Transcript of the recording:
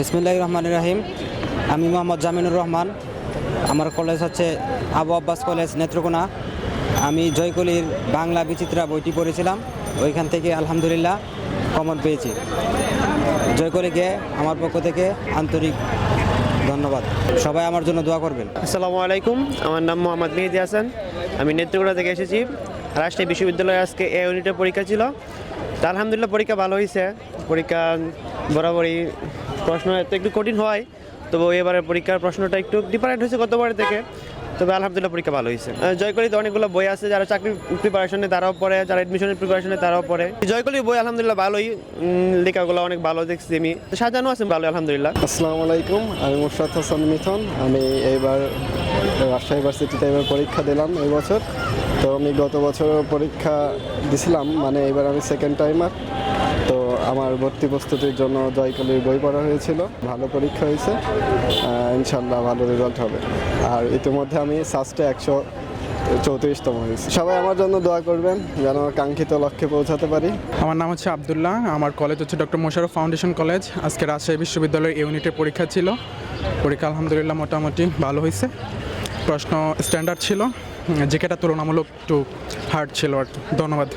বিসমুল্লাহ রহমান রাহিম। আমি মোহাম্মদ জামিনুর রহমান। আমার কলেজ হচ্ছে আবু আব্বাস কলেজ, নেত্রকোনা। আমি জয়কলির বাংলা বিচিত্রা বইটি পড়েছিলাম। ওইখান থেকে আলহামদুলিল্লাহ কমন পেয়েছি। জয়কলিকে, আমার পক্ষ থেকে আন্তরিক ধন্যবাদ। সবাই আমার জন্য দোয়া করবেন। আসসালামু আলাইকুম। আমার নাম মোহাম্মদ মেহেদি হাসান। আমি নেত্রকোনা থেকে এসেছি। রাজশাহী বিশ্ববিদ্যালয়ে আজকে এ ইউনিটের পরীক্ষা ছিল। তা আলহামদুলিল্লাহ পরীক্ষা ভালো হয়েছে। পরীক্ষা বরাবরই প্রশ্ন এত একটু কঠিন হয়, তবু এবারের পরীক্ষার প্রশ্নটা একটু ডিফারেন্ট হয়েছে গতবারের থেকে। তবে আলহামদুলিল্লাহ পরীক্ষা ভালো হয়েছে। জয়কলিতে অনেকগুলো বই আছে, যারা চাকরির প্রিপারেশনে তারাও পড়ে, যারা এডমিশনের প্রিপারেশনে তারাও পড়ে। জয়কলির বই আলহামদুলিল্লাহ ভালোই লেখাগুলো অনেক ভালো দেখছি আমি। সাজানো আছে ভালো আলহামদুলিল্লাহ। আসসালামু আলাইকুম, আমি মুশরাত হাসান মিথন। আমি এইবার রাজশাহী ইউনিভার্সিটিতে এবার পরীক্ষা দিলাম এই বছর। তো আমি গত বছর পরীক্ষা দিছিলাম মানে এবার আমি সেকেন্ড টাইমার তো আমার ভর্তি প্রস্তুতির জন্য জয়কলির বই পড়া হয়েছিল, ভালো পরীক্ষা হয়েছে। ইনশাল্লাহ ভালো রেজাল্ট হবে। আর ইতিমধ্যে আমি সাস্টে একশো চৌত্রিশতম হয়েছে। সবাই আমার জন্য দোয়া করবেন, যেন কাঙ্ক্ষিত লক্ষ্যে পৌঁছাতে পারি। আমার নাম হচ্ছে আবদুল্লাহ, আমার কলেজ হচ্ছে ডক্টর মোশারফ ফাউন্ডেশন কলেজ আজকে রাজশাহী বিশ্ববিদ্যালয়ের ইউনিটের পরীক্ষা ছিল। পরীক্ষা আলহামদুলিল্লাহ মোটামুটি ভালো হয়েছে। প্রশ্ন স্ট্যান্ডার্ড ছিল। যেটা তুলনামূলক একটু হার্ড ছিল আর ধন্যবাদ।